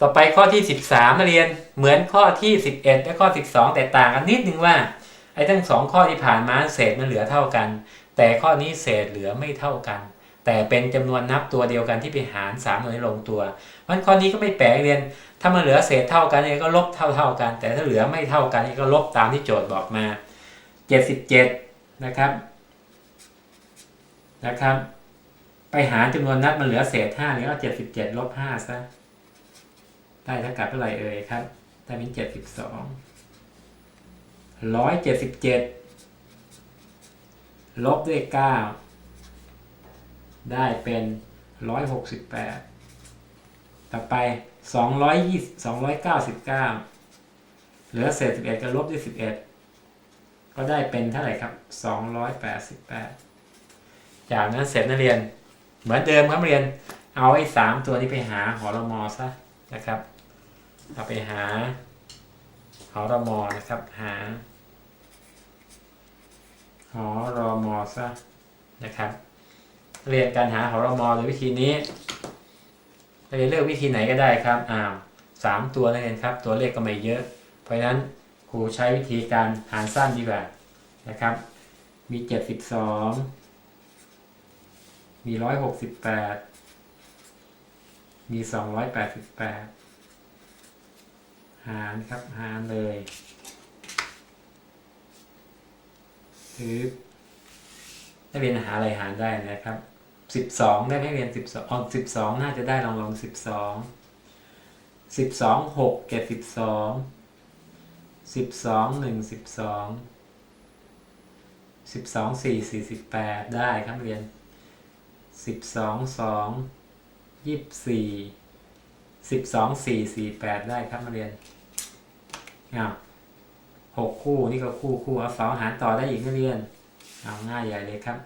ต่อไปข้อที่ 13มาเรียนเหมือนข้อที่ 11 และข้อ 12 แต่ต่างกันนิดนึงว่าไอ้ทั้งสองข้อที่ผ่านมาเศษมันเหลือเท่ากัน แต่ข้อนี้เศษเหลือไม่เท่ากัน แต่เป็นจำนวนนับตัวเดียวกันที่ไปหาร3ตัวนี้ลงตัวมันข้อนี้ก็ไม่แปลกเรียน ถ้ามันเหลือเศษเท่ากันเนี่ก็ลบเท่าเท่าๆกัน แต่ถ้าเหลือไม่เท่ากันนี่ก็ลบตามที่โจทย์บอกมา 77 นะครับนะครับ ไปหารจำนวนนับมันเหลือเศษ5นี่ก็77ลบ5ซะ ได้เท่ากับเท่าไหร่เอ่ยครับได้เป็นเจ็ดสิบสองร้อยเจ็ดสิบเจ็ดลบด้วยเก้าได้เป็นร้อยหกสิบแปดต่อไปสองร้อยยี่สองร้อยเก้าสิบเก้าเหลือเศษสิบเอ็ดก็ลบด้วยสิบเอ็ดก็ได้เป็นเท่าไหร่ครับสองร้อยแปดสิบแปดจากนั้นเสร็จนักเรียน เหมือนเดิมครับเรียน เอาไอ้สามตัวนี้ไปหาหอรมอซะนะครับ เอาไปหาหอรมอนะครับหาหอรมอซะนะครับ เรียนการหาหอรมอโดยวิธีนี้เราจะเลือกวิธีไหนก็ได้ครับอ้าวสามตัวนั่นเองครับ ตัวเลขก็ไม่เยอะ เพราะฉะนั้นครูใช้วิธีการหารสั้นดีกว่านะครับ มีเจ็ดสิบสองมีร้อยหกสิบแปดมีสองร้อยแปดสิบแปด หารครับหารเลยคือนักเรียนหาอะไรหารได้นะครับสิบสองได้ไหมเรียนสิบสองอ๋อสิบสองน่าจะได้ลองลองสิบสองสิบสองหกเจ็ดสิบสองสิบสองหนึ่งสิบสองสิบสองสี่สี่สิบแปดได้ครับเรียนสิบสองสองยี่สิบสี่สิบสองสี่สี่แปดได้ครับมาเรียน อ้าหกคู่นี่ก็คู่คู่เอาสองหารต่อได้อีกนักเรียน เอาง่ายใหญ่เลยครับ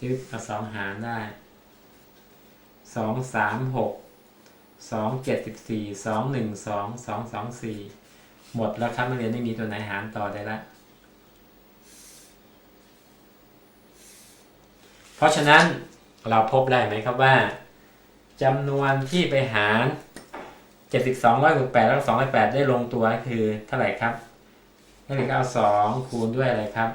จึ๊บเอาสองหารได้สองสามหกสองเจ็ดสิบสี่สองหนึ่งสองสองสองสี่หมดแล้วครับมาเรียนไม่มีตัวไหนหารต่อได้ละเพราะฉะนั้นเราพบได้ไหมครับว่าจำนวนที่ไปหาร 72 168แล้วก็208ได้ลงตัวคือเท่าไหร่ครับนั่นเองก็เอา2คูณด้วยอะไรครับ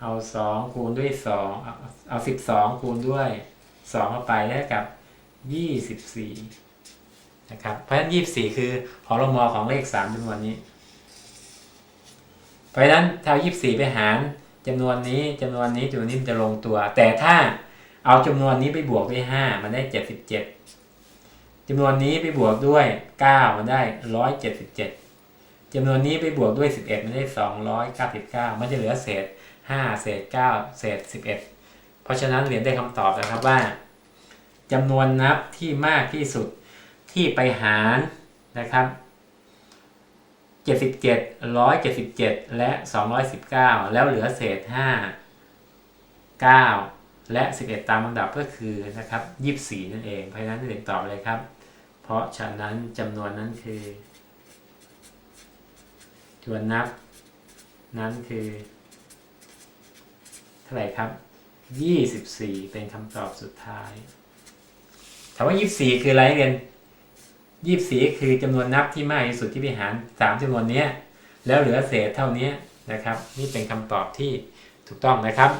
เอา2คูณด้วย2เอาเอา12คูณด้วย2เข้าไปได้กับ24นะครับ เพราะฉะนั้น24คือหอรมอของเลข3จำนวนนี้ เพราะฉะนั้นถ้าเอา24ไปหารจำนวนนี้จำนวนนี้จำนวนนี้มันจะลงตัว แต่ถ้าเอาจำนวนนี้ไปบวกด้วยห้ามันได้เจ็ดสิบเจ็ด จำนวนนี้ไปบวกด้วยเก้ามันได้ร้อยเจ็ดสิบเจ็ดจำนวนนี้ไปบวกด้วยสิบเอ็ดมันได้สองร้อยเก้าสิบเก้ามันจะเหลือเศษห้าเศษเก้าเศษสิบเอ็ดเพราะฉะนั้นเรียนได้คำตอบนะครับว่าจำนวนนับที่มากที่สุดที่ไปหารนะครับ 77 177 และ 219 แล้วเหลือเศษ 5 9 และ 11 ตามลำดับก็คือนะครับ 24 นั่นเอง เพราะฉะนั้นเรียนตอบเลยครับ เพราะฉะนั้นจำนวนนั้นคือจวนนับ นั้นคือ เท่าไหร่ครับ 24 เป็นคำตอบสุดท้ายถามว่า 24 คืออะไรเรียนยี่สีคือจำนวนนับที่มากที่สุดที่ไปหารสามจำนวนนี้แล้วเหลือเศษเท่านี้นะครับ นี่เป็นคำตอบที่ถูกต้องนะครับ